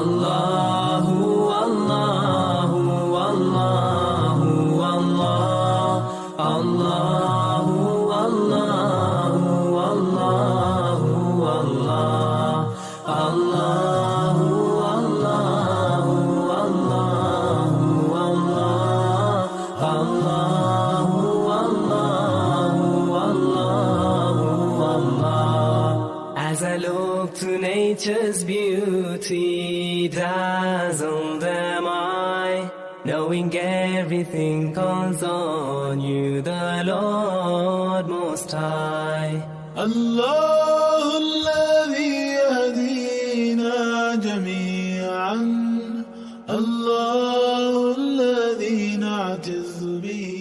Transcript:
Allah Allahu Allahu Allahu Allah Allahu Allahu Allahu Allah Allahu Allahu Allahu Allah As I look to nature's beauty dazzled am I knowing everything calls on you, the Lord Most High. Allah الذي يهدينا جميعا الله الذي نعتز به